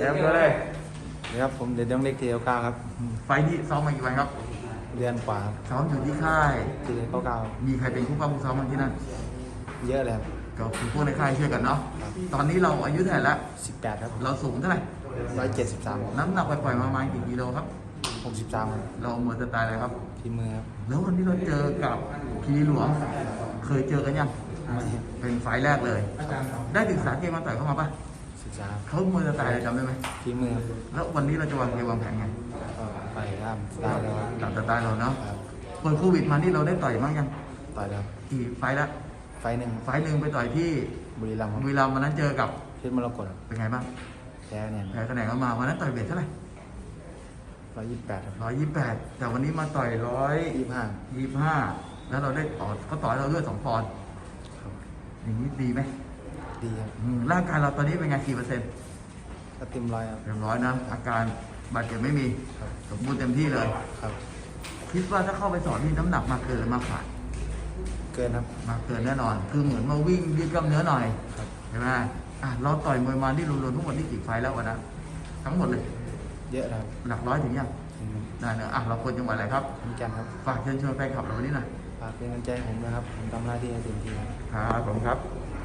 แอมก็เลยนี่ครับผมเด็ดดงเล็กเทียวก้าครับ ไฟล์นี้ซ้อมมากี่วันครับ เดือนกว่าครับซ้อมอยู่ที่ค่าย ทีเก้าเก้ามีใครเป็นผู้ป้องผู้ซ้อมบ้างที่นั่น เยอะเลยครับ ก็คือพวกในค่ายช่วยกันเนาะตอนนี้เราอายุเท่าไหร่แล้วสิบแปดครับเราสูงเท่าไหร่ ร้อยเจ็ดสิบสามน้ำหนักปล่อยๆมาประมาณกี่กิโลครับ หกสิบสามครับเราเหมือนสไตล์อะไรครับ ที่มือครับแล้ววันนี้เราเจอกับพีหลวง เคยเจอกันยัง ไม่เป็นไฟล์แรกเลย ได้ศึกษาเกมมาต่อยเข้ามาปะ ศึกษาเขามวยสไตล์อะไรจำได้ไหมที่มือครับแล้ววันนี้เราจะวางเกมวางแผนไงก็ไปตามสไตล์แล้วครับตามสไตล์เราเนาะครับเปิดโควิดมานี่เราได้ต่อยมั้งยังต่อยแล้วกี่ไฟล์ละไฟหนึ่งไฟล์หนึ่งไปต่อยที่บุรีรัมย์ครับบุรีรัมย์วันนั้นเจอกับเพชรมรกตครับเป็นไงบ้างแพ้เนี่ยแพ้คะแนนเข้ามาวันนั้นต่อยเวทเท่าไหร่ร้อยยี่สิบแปดครับร้อยยี่สิบแปดแต่วันนี้มาต่อยร้อยยี่สิบห้ายี่สิบห้าแล้วเราได้ต่อก็ต่อยเราเลือดสองปอนด์ครับอย่างนี้ดีไหม ดีครับอืมร่างกายเราตอนนี้เป็นไงกี่เปอร์เซ็นต์ก็เต็มร้อยครับ เรียบร้อยนะ อาการบาดเจ็บไม่มีครับ สมบูรณ์เต็มที่เลย ครับ คิดว่าถ้าเข้าไปสอนนี่น้ำหนักมาเกินหรือมาขาดเกินครับ มาเกินแน่นอน คือเหมือนมาวิ่งยืดกล้ามเนื้อหน่อยครับ ใช่ไหมอะเราต่อยมวยมาที่รวมๆทั้งหมดนี่กี่ไฟล์แล้ววันนั้นทั้งหมดเลยเยอะครับหลักร้อยถึงยังถึงได้เนอะอะเราคนจังหวัดอะไรครับมีกันครับ ฝากเชิญชวนแฟนคลับเราวันนี้หน่อยฝากเป็นกำลังใจให้ผมนะครับ ผมทำหน้าที่ให้เต็มที่ครับ ครับผมครับ